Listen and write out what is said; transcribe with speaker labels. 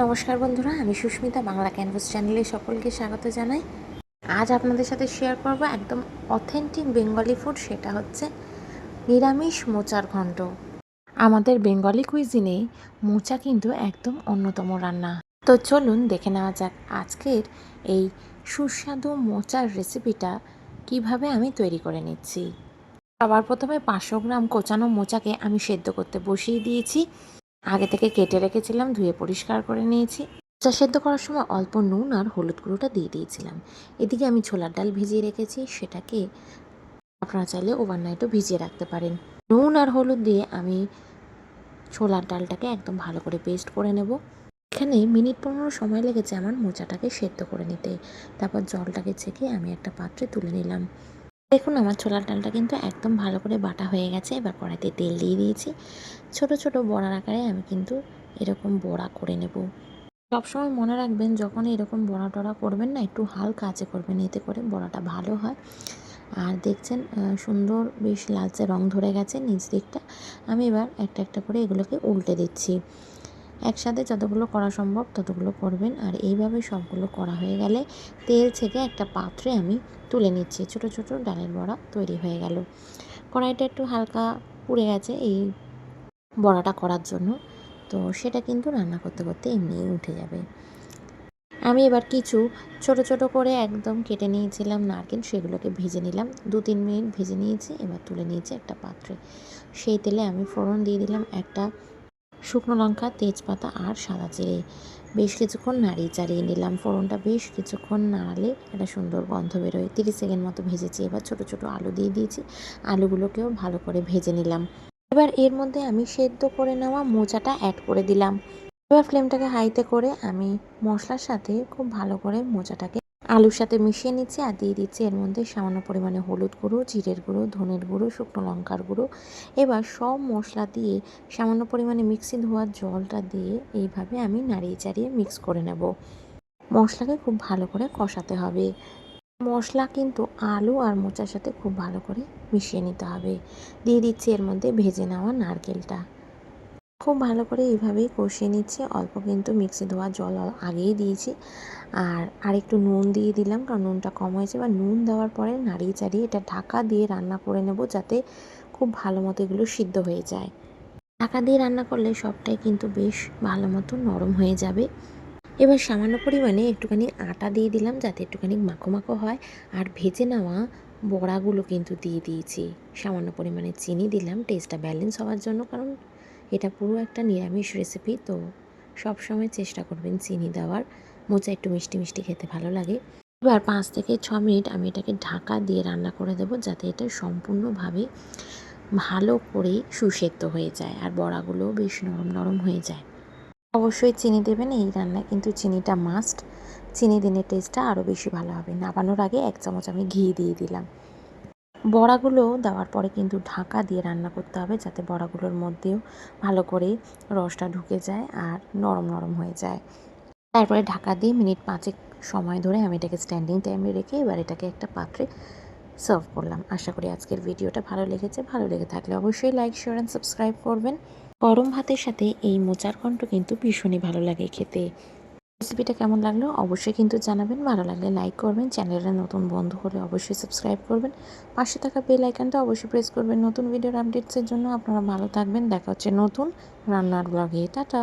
Speaker 1: নমস্কার বন্ধুরা, আমি সুস্মিতা, বাংলা ক্যানভাস চ্যানেলে সকলকে স্বাগত জানাই। আজ আপনাদের সাথে শেয়ার করব একদম অথেন্টিক বেঙ্গলি ফুড সেটা হচ্ছে নিরামিষ মোচার ঘন্ট আমাদের বেঙ্গলি কুইজিনে মোচা কিন্তু একদম অন্যতম রান্না। তো চলুন দেখে নেওয়া যাক আজকের এই সুস্বাদু মোচার রেসিপিটা কীভাবে আমি তৈরি করে নিচ্ছি। সবার প্রথমে পাঁচশো গ্রাম কোচানো মোচাকে আমি সেদ্ধ করতে বসিয়ে দিয়েছি। আগে থেকে কেটে রেখেছিলাম, ধুয়ে পরিষ্কার করে নিয়েছি। চা সেদ্ধ করার সময় অল্প নুন আর হলুদ গুঁড়োটা দিয়ে দিয়েছিলাম। এদিকে আমি ছোলার ডাল ভিজিয়ে রেখেছি, সেটাকে আপনারা চাইলে ওভারনাইটও ভিজিয়ে রাখতে পারেন। নুন আর হলুদ দিয়ে আমি ছোলার ডালটাকে একদম ভালো করে পেস্ট করে নেব। এখানে মিনিট পনেরো সময় লেগেছে আমার মোচাটাকে সেদ্ধ করে নিতে। তারপর জলটাকে ছেঁকে আমি একটা পাত্রে তুলে নিলাম। দেখুন, আমার ছোলার ডালটা কিন্তু একদম ভালো করে বাটা হয়ে গেছে। এবার কড়াইতে তেল দিয়ে দিয়েছি। ছোট ছোট বড়ার আকারে আমি কিন্তু এরকম বড়া করে নেব। সবসময় মনে রাখবেন, যখন এরকম বড়া টড়া করবেন না, একটু হালকা আঁচে করবেন, এতে করে বড়াটা ভালো হয়। আর দেখছেন সুন্দর বেশ লালচে রং ধরে গেছে নিচ দিকটা। আমি এবার একটা একটা করে এগুলোকে উল্টে দিচ্ছি। একসাথে যতগুলো করা সম্ভব ততগুলো করবেন। আর এইভাবে সবগুলো করা হয়ে গেলে তেল ছেঁকে একটা পাত্রে আমি তুলে নিচ্ছি। ছোট ছোট ডালের বড়া তৈরি হয়ে গেল। কড়াইটা একটু হালকা পুড়ে গেছে এই বড়াটা করার জন্য। তো সেটা কিন্তু রান্না করতে করতে এমনিই উঠে যাবে। আমি এবার কিছু ছোট ছোট করে একদম কেটে নিয়েছিলাম নারকেল, সেগুলোকে ভেজে নিলাম। দু, তিন মিনিট ভেজে নিয়েছি, এবার তুলে নিয়েছি একটা পাত্রে। সেই তেলে আমি ফোড়ন দিয়ে দিলাম একটা শুকনো লঙ্কা, তেজপাতা আর সাদা জিরে বেশ কিছুক্ষণ নাড়িয়ে চাড়িয়ে নিলাম। ফোড়নটা বেশ কিছুক্ষণ নাড়ালে একটা সুন্দর গন্ধ বেরোয়। তিরিশ সেকেন্ড মতো ভেজেছি। এবার ছোট ছোট আলু দিয়ে দিয়েছি। আলুগুলোকেও ভালো করে ভেজে নিলাম। এবার এর মধ্যে আমি সেদ্ধ করে নেওয়া মোচাটা অ্যাড করে দিলাম। এবার ফ্লেমটাকে হাইতে করে আমি মশলার সাথে খুব ভালো করে মোচাটাকে আলুর সাথে মিশিয়ে নিচ্ছি আর দিয়ে দিচ্ছি এর মধ্যে সামান্য পরিমাণে হলুদ গুঁড়ো, জিরের গুঁড়ো, ধনের গুঁড়ো, শুকনো লঙ্কার গুঁড়ো। এবার সব মশলা দিয়ে সামান্য পরিমাণে মিক্সি ধোয়ার জলটা দিয়ে এইভাবে আমি নাড়িয়ে চাড়িয়ে মিক্স করে নেব। মশলাকে খুব ভালো করে কষাতে হবে। মশলা কিন্তু আলু আর মোচার সাথে খুব ভালো করে মিশিয়ে নিতে হবে। দিয়ে দিচ্ছি এর মধ্যে ভেজে নেওয়া নারকেলটা। খুব ভালো করে এইভাবেই কষিয়ে নিচ্ছি। অল্প কিন্তু মিক্সি ধোয়া জল আগেই দিয়েছি। আর আরেকটু নুন দিয়ে দিলাম, কারণ নুনটা কম হয়েছে। এবার নুন দেওয়ার পরে নাড়িয়ে চাড়িয়ে এটা ঢাকা দিয়ে রান্না করে নেব যাতে খুব ভালো মতো এগুলো সিদ্ধ হয়ে যায়। ঢাকা দিয়ে রান্না করলে সবটাই কিন্তু বেশ ভালো মতো নরম হয়ে যাবে। এবার সামান্য পরিমাণে একটুখানি আটা দিয়ে দিলাম যাতে একটুখানি মাখো মাখো হয়। আর ভেজে নেওয়া বড়াগুলো কিন্তু দিয়ে দিয়েছি। সামান্য পরিমাণে চিনি দিলাম, টেস্টটা ব্যালেন্স হওয়ার জন্য, কারণ এটা পুরো একটা নিরামিষ রেসিপি তো সব সময় চেষ্টা করবেন চিনি দেওয়ার। মোচা একটু মিষ্টি মিষ্টি খেতে ভালো লাগে। এবার পাঁচ থেকে ছ মিনিট আমি এটাকে ঢাকা দিয়ে রান্না করে দেবো যাতে এটা সম্পূর্ণভাবে ভালো করে সুসেদ্ধ হয়ে যায় আর বড়াগুলোও বেশ নরম নরম হয়ে যায়। অবশ্যই চিনি দেবেন, এই রান্নায় কিন্তু চিনিটা মাস্ট চিনি দিলে টেস্টটা আরও বেশি ভালো হবে। নামানোর আগে এক চামচ আমি ঘি দিয়ে দিলাম। বড়াগুলো দেওয়ার পরে কিন্তু ঢাকা দিয়ে রান্না করতে হবে যাতে বড়াগুলোর মধ্যেও ভালো করে রসটা ঢুকে যায় আর নরম নরম হয়ে যায়। তারপরে ঢাকা দিয়ে মিনিট পাঁচেক সময় ধরে আমি এটাকে স্ট্যান্ডিং টাইমে রেখে এবার এটাকে একটা পাত্রে সার্ভ করলাম। আশা করি আজকের ভিডিওটা ভালো লেগেছে। ভালো লেগে থাকলে অবশ্যই লাইক শেয়ার অ্যান্ড সাবস্ক্রাইব করবেন। গরম ভাতের সাথে এই মোচার ঘন্ট কিন্তু ভীষণই ভালো লাগে খেতে। রেসিপিটা কেমন লাগল অবশ্যই কিন্তু জানাবেন। ভালো লাগলে লাইক করবেন। চ্যানেলের নতুন বন্ধু হলে অবশ্যই সাবস্ক্রাইব করবেন। পাশে থাকা বেল আইকনটা অবশ্যই প্রেস করবেন। নতুন ভিডিওর আপডেটসের জন্য আপনারা ভালো থাকবেন। দেখা হচ্ছে নতুন রান্নার ব্লগে টাটা!